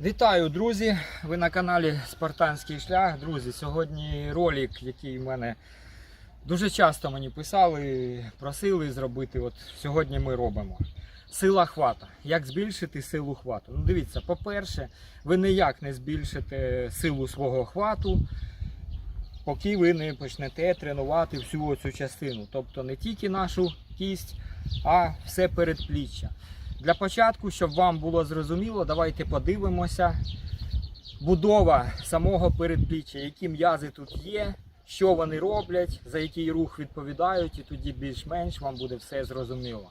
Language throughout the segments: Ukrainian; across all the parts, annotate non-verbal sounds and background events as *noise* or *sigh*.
Вітаю, друзі! Ви на каналі Спартанський шлях. Друзі, сьогодні ролик, який в мене дуже часто мені писали, просили зробити. От сьогодні ми робимо. Сила хвата. Як збільшити силу хвату? Ну, дивіться, по-перше, ви ніяк не збільшите силу свого хвату, поки ви не почнете тренувати всю оцю частину. Тобто не тільки нашу кість, а все передпліччя. Для початку, щоб вам було зрозуміло, давайте подивимося. Будова самого передпліччя, які м'язи тут є, що вони роблять, за який рух відповідають, і тоді більш-менш вам буде все зрозуміло.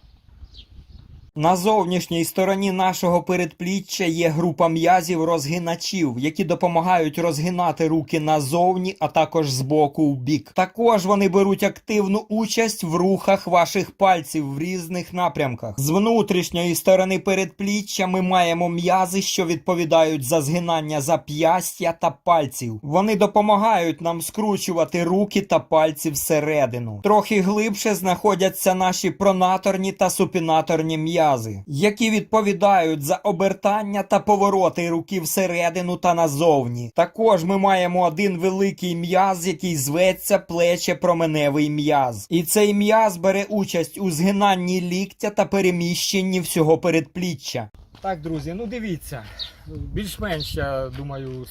На зовнішній стороні нашого передпліччя є група м'язів розгиначів, які допомагають розгинати руки назовні, а також з боку в бік. Також вони беруть активну участь в рухах ваших пальців в різних напрямках. З внутрішньої сторони передпліччя ми маємо м'язи, що відповідають за згинання зап'ястя та пальців. Вони допомагають нам скручувати руки та пальці всередину. Трохи глибше знаходяться наші пронаторні та супінаторні м'язи, які відповідають за обертання та повороти руки всередину та назовні. Також ми маємо один великий м'яз, який зветься плече-променевий м'яз. І цей м'яз бере участь у згинанні ліктя та переміщенні всього передпліччя. Так, друзі, ну дивіться. Більш-менш, я думаю,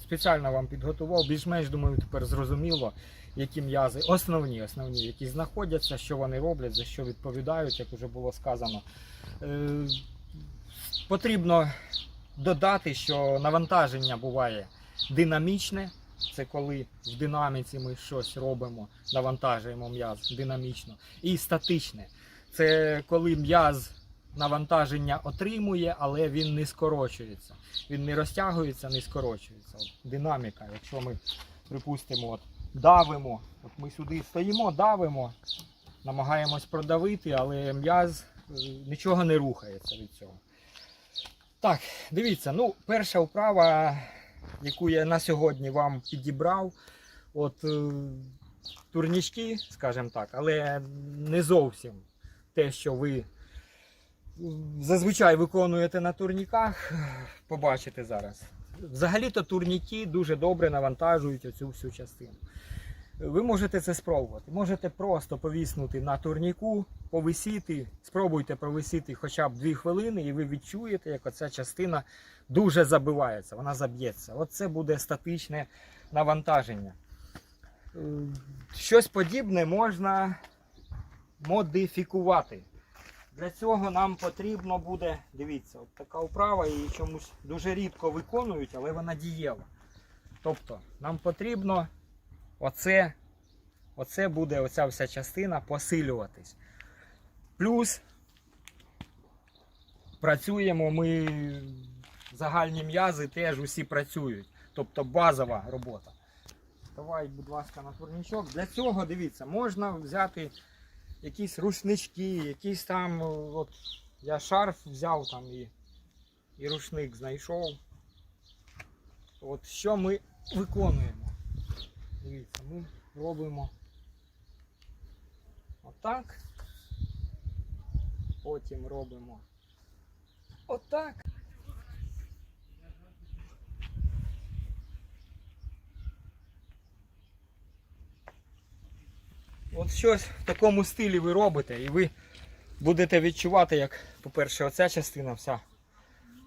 спеціально вам підготував. Більш-менш, думаю, тепер зрозуміло, які м'язи основні, основні, які знаходяться, що вони роблять, за що відповідають, як вже було сказано. Е, потрібно додати, що навантаження буває динамічне. Це коли в динаміці ми щось робимо, навантажуємо м'яз динамічно. І статичне. Це коли м'яз навантаження отримує, але він не скорочується. Він не розтягується, не скорочується. От динаміка, якщо ми, припустимо, от, давимо, от ми сюди стоїмо, давимо, намагаємось продавити, але м'яз е, нічого не рухається від цього. Так, дивіться, ну, перша вправа, яку я на сьогодні вам підібрав, от е, турнічки, скажімо так, але не зовсім те, що ви зазвичай виконуєте на турніках, побачите зараз. Взагалі-то турніки дуже добре навантажують оцю всю частину. Ви можете це спробувати. Можете просто повіснути на турніку, повисіти, спробуйте провисіти хоча б 2 хвилини, і ви відчуєте, як оця частина дуже забивається, вона заб'ється. Оце буде статичне навантаження. Е, Щось подібне можна модифікувати. Для цього нам потрібно буде, дивіться, от така вправа її чомусь дуже рідко виконують, але вона дієва. Тобто нам потрібно оце, оце буде оця вся частина посилюватись. Плюс працюємо ми, загальні м'язи теж усі працюють. Тобто базова робота. Давай, будь ласка, на турнічок. Для цього дивіться, можна взяти якісь рушнички, якісь там, от я шарф взяв там і, і рушник знайшов. От що ми виконуємо? Дивіться, ми робимо отак. Потім робимо отак. От щось в такому стилі ви робите, і ви будете відчувати, як, по-перше, оця частина вся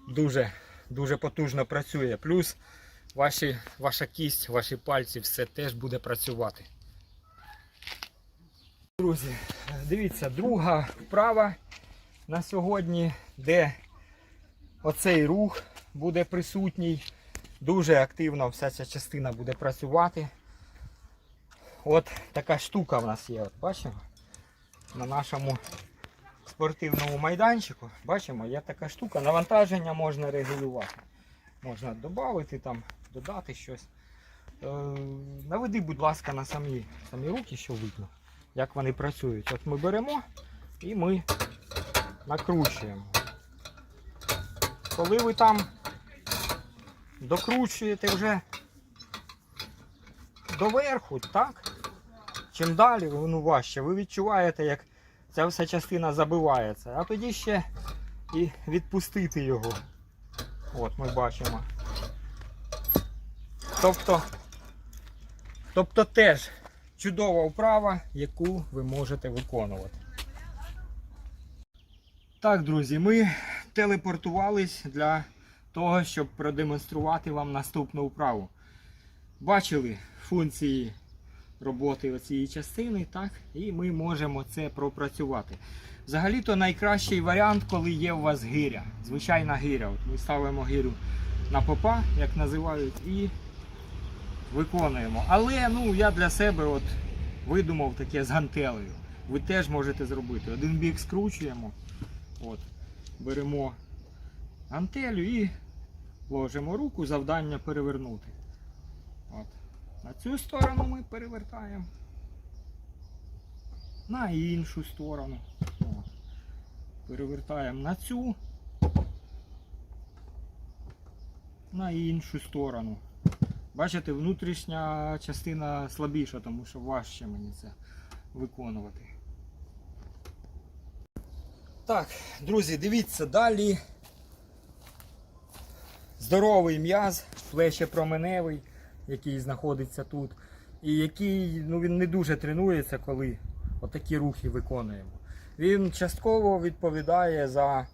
дуже, дуже потужно працює. Плюс ваші, ваша кість, ваші пальці, все теж буде працювати. Друзі, дивіться, друга вправа на сьогодні, де оцей рух буде присутній. Дуже активно вся ця частина буде працювати. От така штука в нас є. От бачимо? На нашому спортивному майданчику. Бачимо, є така штука. Навантаження можна регулювати. Можна додати там, додати щось. Е, наведи, будь ласка, на самі, самі руки, що видно, як вони працюють. От ми беремо і ми накручуємо. Коли ви там докручуєте вже доверху, так? Чим далі, воно важче. Ви відчуваєте, як ця вся частина забивається. А тоді ще і відпустити його. От ми бачимо. Тобто, тобто теж чудова вправа, яку ви можете виконувати. Так, друзі, ми телепортувались для того, щоб продемонструвати вам наступну вправу. Бачили функції роботи цієї частини, так? І ми можемо це пропрацювати. Взагалі-то найкращий варіант, коли є у вас гиря. Звичайна гиря. От ми ставимо гирю на попа, як називають, і виконуємо. Але ну, я для себе от видумав таке з гантелею. Ви теж можете зробити. Один бік скручуємо, от, беремо гантелю і ложимо руку, завдання перевернути. От. На цю сторону ми перевертаємо. На іншу сторону. Перевертаємо на цю. На іншу сторону. Бачите, внутрішня частина слабіша, тому що важче мені це виконувати. Так, друзі, дивіться далі. Здоровий м'яз, плечепроменевий, який знаходиться тут. І який ну, він не дуже тренується, коли отакі рухи виконуємо. Він частково відповідає за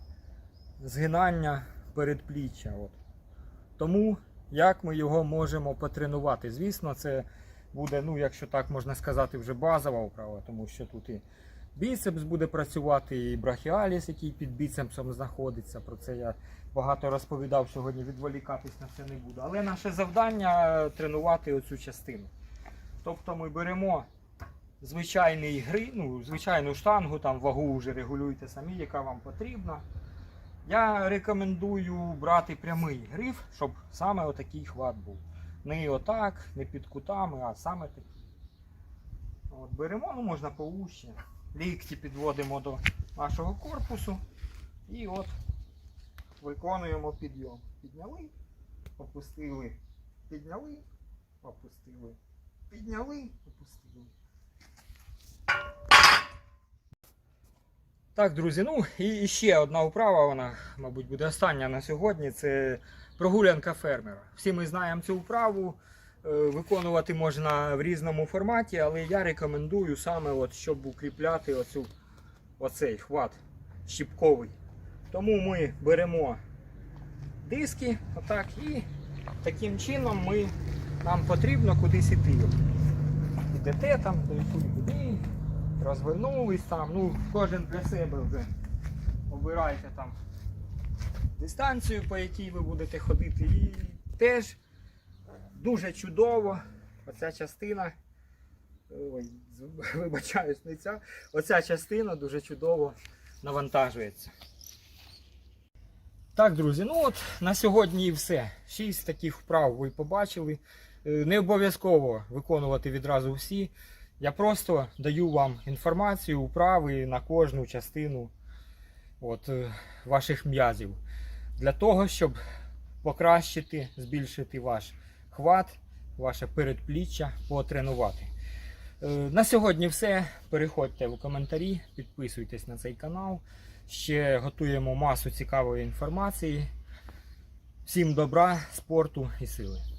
згинання передпліччя. От. Тому як ми його можемо потренувати? Звісно, це буде, ну, якщо так можна сказати, вже базова вправа, тому що тут і біцепс буде працювати, і брахіаліс, який під біцепсом знаходиться. Про це я багато розповідав сьогодні, відволікатись на це не буду. Але наше завдання тренувати оцю частину. Тобто ми беремо звичайний гри, ну, звичайну штангу, там вагу вже регулюйте самі, яка вам потрібна. Я рекомендую брати прямий гриф, щоб саме отакий хват був. Не отак, не під кутами, а саме такий. От беремо, ну можна повуще. Лікті підводимо до нашого корпусу і от виконуємо підйом. Підняли, опустили, підняли, опустили, підняли, опустили. Так, друзі, ну і ще одна вправа, вона, мабуть, буде остання на сьогодні. Це прогулянка фермера. Всі ми знаємо цю вправу. е, Виконувати можна в різному форматі, але я рекомендую саме, от, щоб укріпляти оцю, оцей хват щіпковий. Тому ми беремо диски отак, і таким чином ми, нам потрібно кудись іти. Ідете там, туди, розвернулись там, ну кожен для себе вже обирайте там дистанцію, по якій ви будете ходити. І теж дуже чудово оця частина. Ой, *laughs* вибачаюсь, не ця. Оця частина дуже чудово навантажується. Так, друзі, ну от на сьогодні і все. Шість таких вправ ви побачили. Е, Не обов'язково виконувати відразу всі. Я просто даю вам інформацію, вправи на кожну частину от, е, ваших м'язів. Для того, щоб покращити, збільшити ваш хват, ваше передпліччя, потренувати. Е, На сьогодні все. Переходьте в коментарі, підписуйтесь на цей канал. Ще готуємо масу цікавої інформації. Всім добра, спорту і сили.